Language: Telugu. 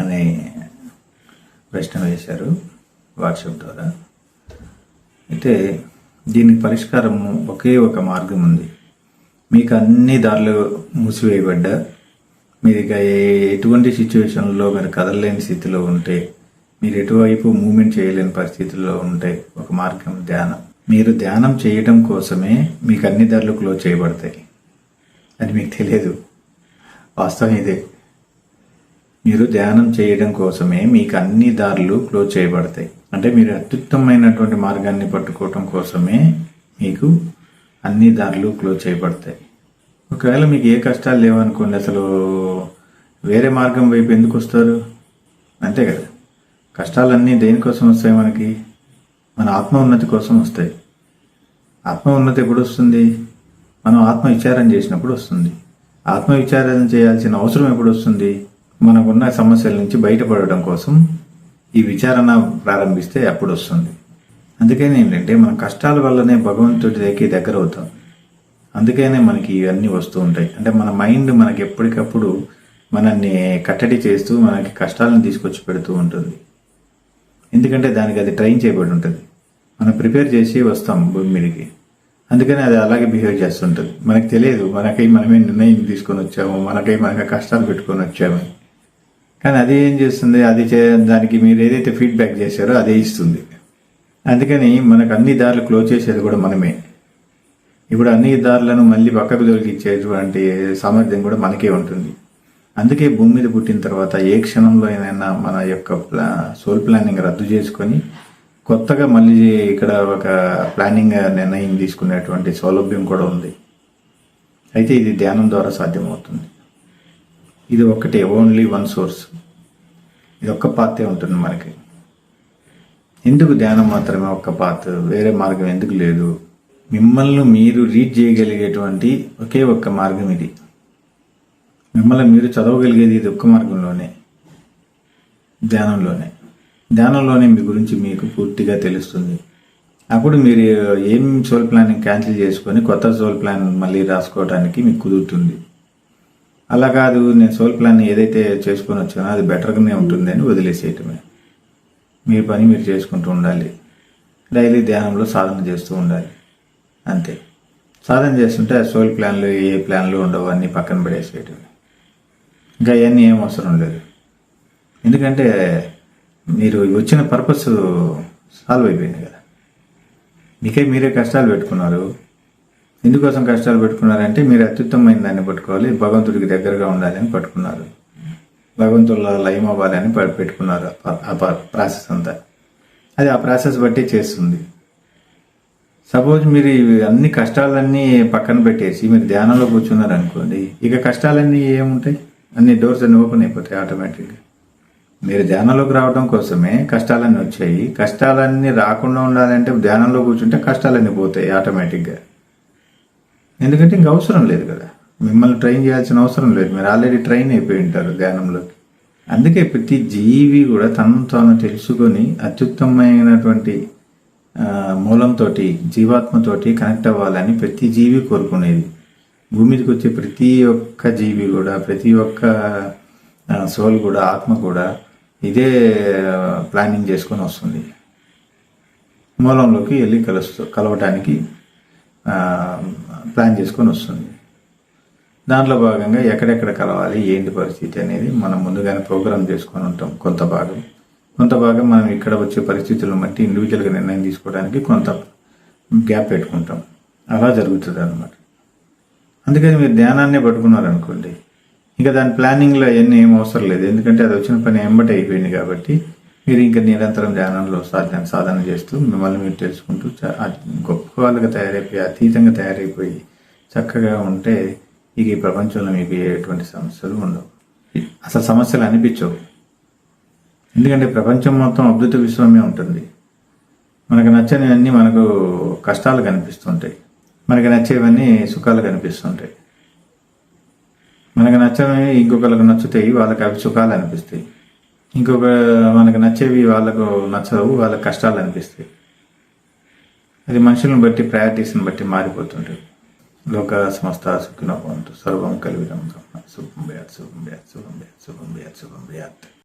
అనే ప్రశ్న వేశారు వాట్సాప్ ద్వారా. అయితే దీనికి పరిష్కారం ఒకే ఒక మార్గం ఉంది. మీకు అన్ని దారులు మూసివేయబడ్డా మీరు ఇక ఏ- ఎటువంటి సిచ్యువేషన్లో మీరు కదలలేని స్థితిలో ఉంటే మీరు ఎటువైపు మూమెంట్ చేయలేని పరిస్థితుల్లో ఉంటే ఒక మార్గం ధ్యానం. మీరు ధ్యానం చేయడం కోసమే మీకు అన్ని దారులు క్లోజ్ చేయబడతాయి. అది మీకు తెలియదు. వాస్తవం ఇదే. మీరు ధ్యానం చేయడం కోసమే మీకు అన్ని దారులు క్లోజ్ చేయబడతాయి. అంటే మీరు అత్యుత్తమైనటువంటి మార్గాన్ని పట్టుకోవటం కోసమే మీకు అన్ని దారులు క్లోజ్ చేయబడతాయి. ఒకవేళ మీకు ఏ కష్టాలు లేవనుకోండి అసలు వేరే మార్గం వైపు ఎందుకు వస్తారు? అంతే కదా. కష్టాలన్నీ దేనికోసం వస్తాయి మనకి? మన ఆత్మ ఉన్నతి కోసం వస్తాయి. ఆత్మ ఉన్నతి ఎప్పుడు వస్తుంది? మనం ఆత్మ విచారం చేసినప్పుడు వస్తుంది. ఆత్మ విచారం చేయాల్సిన అవసరం ఎప్పుడు వస్తుంది? మనకున్న సమస్యల నుంచి బయటపడడం కోసం ఈ విచారణ ప్రారంభిస్తే అప్పుడు వస్తుంది అందుకని ఏంటంటే మన కష్టాల వల్లనే భగవంతుడి దగ్గర దగ్గర అవుతాం. అందుకనే మనకి ఇవన్నీ వస్తూ ఉంటాయి. అంటే మన మైండ్ మనకి ఎప్పటికప్పుడు మనల్ని కట్టడి చేస్తూ మనకి కష్టాలను తీసుకొచ్చి పెడుతూ ఉంటుంది. ఎందుకంటే దానికి అది ట్రైన్ చేయబడి ఉంటుంది. మనం ప్రిపేర్ చేసి వస్తాం భూమి మీదకి. అందుకని అది అలాగే బిహేవ్ చేస్తుంటుంది. మనకు తెలియదు మనకై మనమే నిర్ణయం తీసుకొని వచ్చాము మనకై మనకి కష్టాలు పెట్టుకొని వచ్చాము. కానీ అది ఏం చేస్తుంది? అది చే దానికి మీరు ఏదైతే ఫీడ్బ్యాక్ చేశారో అదే ఇస్తుంది. అందుకని మనకు అన్ని దారులు క్లోజ్ చేసేది కూడా మనమే. ఇప్పుడు అన్ని దారులను మళ్ళీ పక్కకు దొరికిచ్చేటువంటి సామర్థ్యం కూడా మనకే ఉంటుంది. అందుకే భూమి మీద పుట్టిన తర్వాత ఏ క్షణంలో అయినా మన యొక్క ప్లా సోల్ ప్లానింగ్ రద్దు చేసుకొని కొత్తగా మళ్ళీ ఇక్కడ ఒక ప్లానింగ్ నిర్ణయం తీసుకునేటువంటి సౌలభ్యం కూడా ఉంది. అయితే ఇది ధ్యానం ద్వారా సాధ్యమవుతుంది. ఇది ఒకటే ఓన్లీ వన్ సోర్స్ ఇది ఒక్క పాతే ఉంటుంది మనకి. ఎందుకు ధ్యానం మాత్రమే ఒక్క పాత్? వేరే మార్గం ఎందుకు లేదు? మిమ్మల్ని మీరు రీడ్ చేయగలిగేటువంటి ఒకే ఒక్క మార్గం ఇది. మిమ్మల్ని మీరు చదవగలిగేది ఇది ఒక్క మార్గంలోనే ధ్యానంలోనే. ధ్యానంలోనే మీ గురించి మీకు పూర్తిగా తెలుస్తుంది. అప్పుడు మీరు ఏం సోల్ ప్లానింగ్ క్యాన్సిల్ చేసుకొని కొత్త సోల్ ప్లాన్ మళ్ళీ రాసుకోవడానికి మీకు కుదురుతుంది. అలా కాదు నేను సోల్ ప్లాన్ ఏదైతే చేసుకొని వచ్చానో అది బెటర్గానే ఉంటుంది అని వదిలేసేయటమే. మీ పని మీరు చేసుకుంటూ ఉండాలి. డైలీ ధ్యానంలో సాధన చేస్తూ ఉండాలి. అంతే. సాధన చేస్తుంటే ఆ సోల్ ప్లాన్లు ఏ ప్లాన్లు ఉండవు అన్నీ పక్కన పడేసేయటమే. ఇంకా అవన్నీ ఏం అవసరం లేదు. ఎందుకంటే మీరు వచ్చిన పర్పస్ సాల్వ్ అయిపోయింది కదా. మీకే మీరే కష్టాలు పెట్టుకున్నారు. ఎందుకోసం కష్టాలు పెట్టుకున్నారంటే మీరు అత్యుత్తమైన దాన్ని పట్టుకోవాలి భగవంతుడికి దగ్గరగా ఉండాలి అని పట్టుకున్నారు. భగవంతుల లయం అవ్వాలి అని ప- పెట్టుకున్నారు ఆ ప్రాసెస్ అంతా. అది ఆ ప్రాసెస్ బట్టి చేస్తుంది. సపోజ్ మీరు అన్ని కష్టాలన్నీ పక్కన పెట్టేసి మీరు ధ్యానంలో కూర్చున్నారు అనుకోండి ఇక కష్టాలన్నీ ఏముంటాయి? అన్ని డోర్స్ అన్ని ఓపెన్ అయిపోతాయి ఆటోమేటిక్గా. మీరు ధ్యానంలోకి రావడం కోసమే కష్టాలన్నీ వచ్చాయి. కష్టాలన్నీ రాకుండా ఉండాలంటే ధ్యానంలో కూర్చుంటే కష్టాలన్నీ పోతాయి ఆటోమేటిక్గా. ఎందుకంటే ఇంక అవసరం లేదు కదా. మిమ్మల్ని ట్రైన్ చేయాల్సిన అవసరం లేదు. మీరు ఆల్రెడీ ట్రైన్ అయిపోయి ఉంటారు ధ్యానంలోకి. అందుకే ప్రతి జీవి కూడా తనను తాను తెలుసుకొని అత్యుత్తమైనటువంటి మూలంతో జీవాత్మతోటి కనెక్ట్ అవ్వాలని ప్రతి జీవి కోరుకునేది. భూమి మీదకి వచ్చే ప్రతి ఒక్క జీవి కూడా ప్రతి ఒక్క సోల్ కూడా ఆత్మ కూడా ఇదే ప్లానింగ్ చేసుకొని వస్తుంది. మూలంలోకి వెళ్ళి కలుస్తూ కలవటానికి ప్లాన్ చేసుకొని వస్తుంది. దాంట్లో భాగంగా ఎక్కడెక్కడ కలవాలి ఏంటి పరిస్థితి అనేది మనం ముందుగానే ప్రోగ్రామ్ చేసుకొని ఉంటాం కొంత భాగం. కొంత భాగం మనం ఇక్కడ వచ్చే పరిస్థితులను బట్టి ఇండివిజువల్గా నిర్ణయం తీసుకోవడానికి కొంత గ్యాప్ పెట్టుకుంటాం. అలా జరుగుతుంది అనమాట అందుకని మీరు ధ్యానాన్నే పట్టుకున్నారనుకోండి ఇంకా దాని ప్లానింగ్లో అవన్నీ ఏం అవసరం లేదు. ఎందుకంటే అది వచ్చిన పని ఎంబటి అయిపోయింది కాబట్టి మీరు ఇంకా నిరంతరం ధ్యానంలో సాధన సాధన చేస్తూ మిమ్మల్ని మీరు తెలుసుకుంటూ చ- గొప్ప వాళ్ళగా తయారైపోయి అతీతంగా తయారైపోయి చక్కగా ఉంటే ఇక ఈ ప్రపంచంలో మీకు ఎటువంటి సమస్యలు ఉండవు. అసలు సమస్యలు అనిపించవు. ఎందుకంటే ప్రపంచం మొత్తం అద్భుత విశ్వమే ఉంటుంది. మనకు నచ్చనివన్నీ మనకు కష్టాలు కనిపిస్తుంటాయి. మనకు నచ్చేవన్నీ సుఖాలు కనిపిస్తుంటాయి. మనకు నచ్చవి ఇంకొకరికి నచ్చుతాయి వాళ్ళకి అవి సుఖాలు అనిపిస్తాయి. ఇంకొక మనకు నచ్చేవి వాళ్ళకు నచ్చవు వాళ్ళకి కష్టాలు అనిపిస్తాయి. అది మనుషులను బట్టి ప్రయారిటీస్ని బట్టి మారిపోతుంటాయి లోక సంస్థ సుఖినో భవంతు. సర్వం కలివిదం బ్రహ్మ. శుభం బ్యాత్ శుభం బ్యాత్ శుభం బ్యాత్ శుభం బ్యాత్ శుభం బ్యాత్